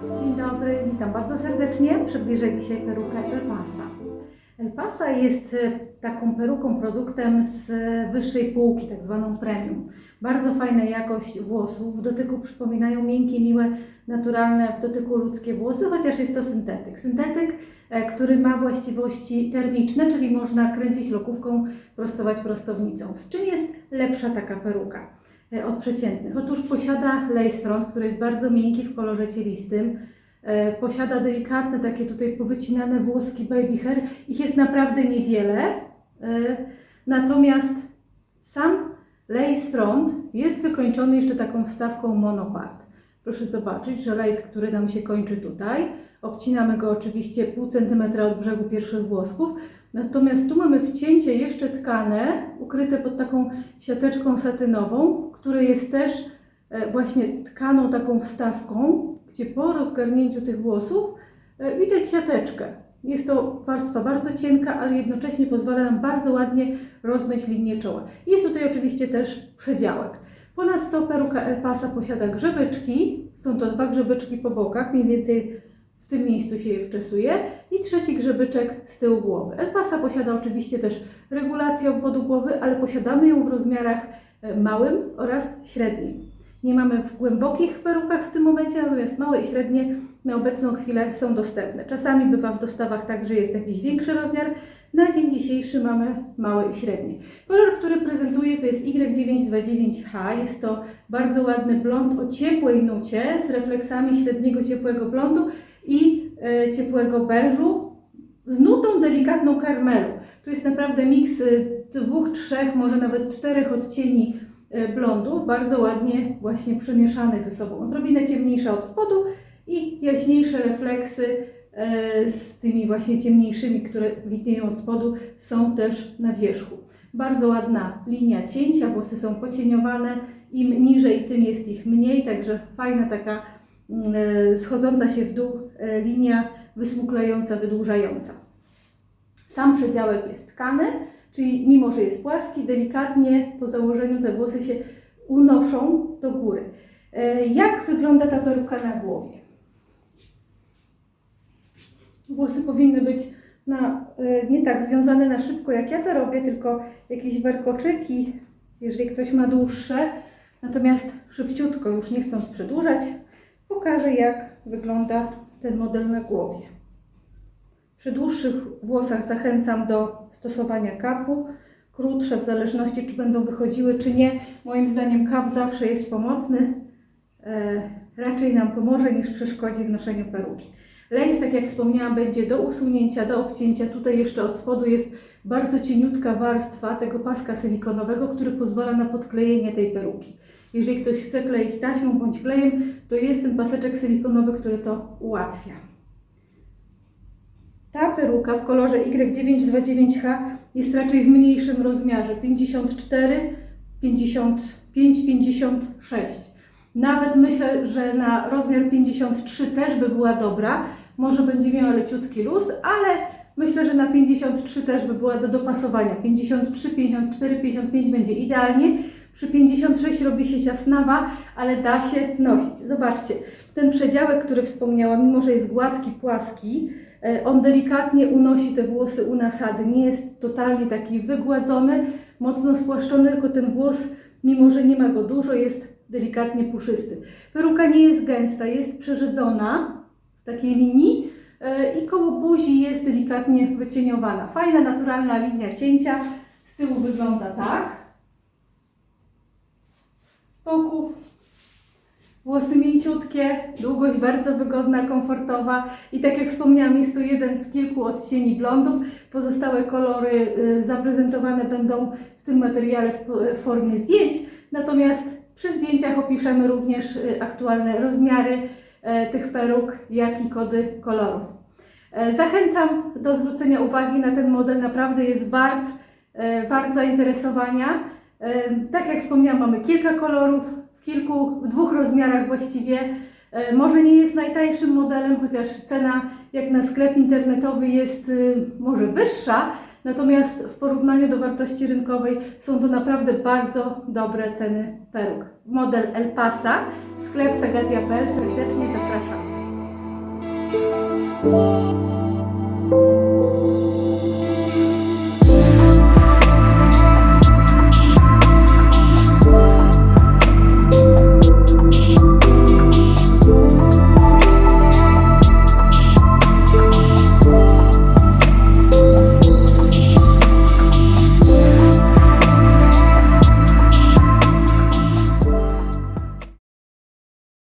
Dzień dobry, witam bardzo serdecznie. Przybliżę dzisiaj perukę El Pasa. El Pasa jest e, taką peruką, produktem z wyższej półki, tak zwaną premium. Bardzo fajna jakość włosów, w dotyku przypominają miękkie, miłe, naturalne w dotyku ludzkie włosy, chociaż jest to syntetyk. Syntetyk, e, który ma właściwości termiczne, czyli można kręcić lokówką, prostować prostownicą. Z czym jest lepsza taka peruka? E, od przeciętnych. Otóż posiada lace front, który jest bardzo miękki w kolorze cielistym. E, Posiada delikatne, takie tutaj powycinane włoski baby hair. Ich jest naprawdę niewiele. E, Natomiast sam lace front jest wykończony jeszcze taką wstawką monopart. Proszę zobaczyć, że lace, który nam się kończy tutaj, obcinamy go oczywiście pół centymetra od brzegu pierwszych włosków, natomiast tu mamy wcięcie jeszcze tkane, ukryte pod taką siateczką satynową, które jest też e, właśnie tkaną taką wstawką, gdzie po rozgarnięciu tych włosów e, widać siateczkę. Jest to warstwa bardzo cienka, ale jednocześnie pozwala nam bardzo ładnie rozmyć linię czoła. Jest tutaj oczywiście też przedziałek. Ponadto peruka El Pasa posiada grzebeczki. Są to dwa grzebeczki po bokach, mniej więcej tym miejscu się je wczesuje. I trzeci grzebyczek z tyłu głowy. El Pasa posiada oczywiście też regulację obwodu głowy, ale posiadamy ją w rozmiarach e, małym oraz średnim. Nie mamy w głębokich perukach w tym momencie, natomiast małe i średnie na obecną chwilę są dostępne. Czasami bywa w dostawach tak, że jest jakiś większy rozmiar. Na dzień dzisiejszy mamy małe i średnie. Kolor, który prezentuję to jest Y929H. Jest to bardzo ładny blond o ciepłej nucie z refleksami średniego ciepłego blondu i e, ciepłego beżu z nutą delikatną karmelu. Tu jest naprawdę miks y, dwóch, trzech, może nawet czterech odcieni e, blondów, bardzo ładnie właśnie przemieszanych ze sobą. Odrobinę ciemniejsza od spodu i jaśniejsze refleksy e, z tymi właśnie ciemniejszymi, które widnieją od spodu, są też na wierzchu. Bardzo ładna linia cięcia, włosy są pocieniowane, im niżej, tym jest ich mniej, także fajna taka e, schodząca się w dół e, linia wysmuklająca, wydłużająca. Sam przedziałek jest tkany, czyli mimo, że jest płaski, delikatnie po założeniu te włosy się unoszą do góry. E, Jak wygląda ta peruka na głowie? Włosy powinny być na, nie tak związane na szybko, jak ja to robię, tylko jakieś warkoczyki, jeżeli ktoś ma dłuższe. Natomiast szybciutko, już nie chcąc przedłużać, pokażę, jak wygląda ten model na głowie. Przy dłuższych włosach zachęcam do stosowania kapu. Krótsze, w zależności czy będą wychodziły, czy nie. Moim zdaniem kap zawsze jest pomocny. E, raczej nam pomoże niż przeszkodzi w noszeniu peruki. Lace, tak jak wspomniałam, będzie do usunięcia, do obcięcia. Tutaj jeszcze od spodu jest bardzo cieniutka warstwa tego paska silikonowego, który pozwala na podklejenie tej peruki. Jeżeli ktoś chce kleić taśmą bądź klejem, to jest ten paseczek silikonowy, który to ułatwia. Ta peruka w kolorze Y929H jest raczej w mniejszym rozmiarze 54, 55, 56. Nawet myślę, że na rozmiar 53 też by była dobra. Może będzie miała leciutki luz, ale myślę, że na 53 też by była do dopasowania. 53, 54, 55 będzie idealnie. Przy 56 robi się ciasnawa, ale da się nosić. Zobaczcie, ten przedziałek, który wspomniałam, mimo że jest gładki, płaski, e, on delikatnie unosi te włosy u nasady. Nie jest totalnie taki wygładzony, mocno spłaszczony, tylko ten włos, mimo że nie ma go dużo, jest delikatnie puszysty. Peruka nie jest gęsta, jest przerzedzona w takiej linii e, i koło buzi jest delikatnie wycieniowana. Fajna, naturalna linia cięcia. Z tyłu wygląda tak. Boków Włosy mięciutkie, długość bardzo wygodna, komfortowa i tak jak wspomniałam, jest to jeden z kilku odcieni blondów. Pozostałe kolory y, zaprezentowane będą w tym materiale w, w formie zdjęć, natomiast przy zdjęciach opiszemy również y, aktualne rozmiary tych peruk, jak i kody kolorów. E, Zachęcam do zwrócenia uwagi na ten model, naprawdę jest wart, wart zainteresowania. Tak jak wspomniałam, mamy kilka kolorów, w kilku, w dwóch rozmiarach właściwie. E, Może nie jest najtańszym modelem, chociaż cena jak na sklep internetowy jest y, może wyższa, natomiast w porównaniu do wartości rynkowej są to naprawdę bardzo dobre ceny peruk. Model El Pasa, sklep sagatia.pl serdecznie zapraszam.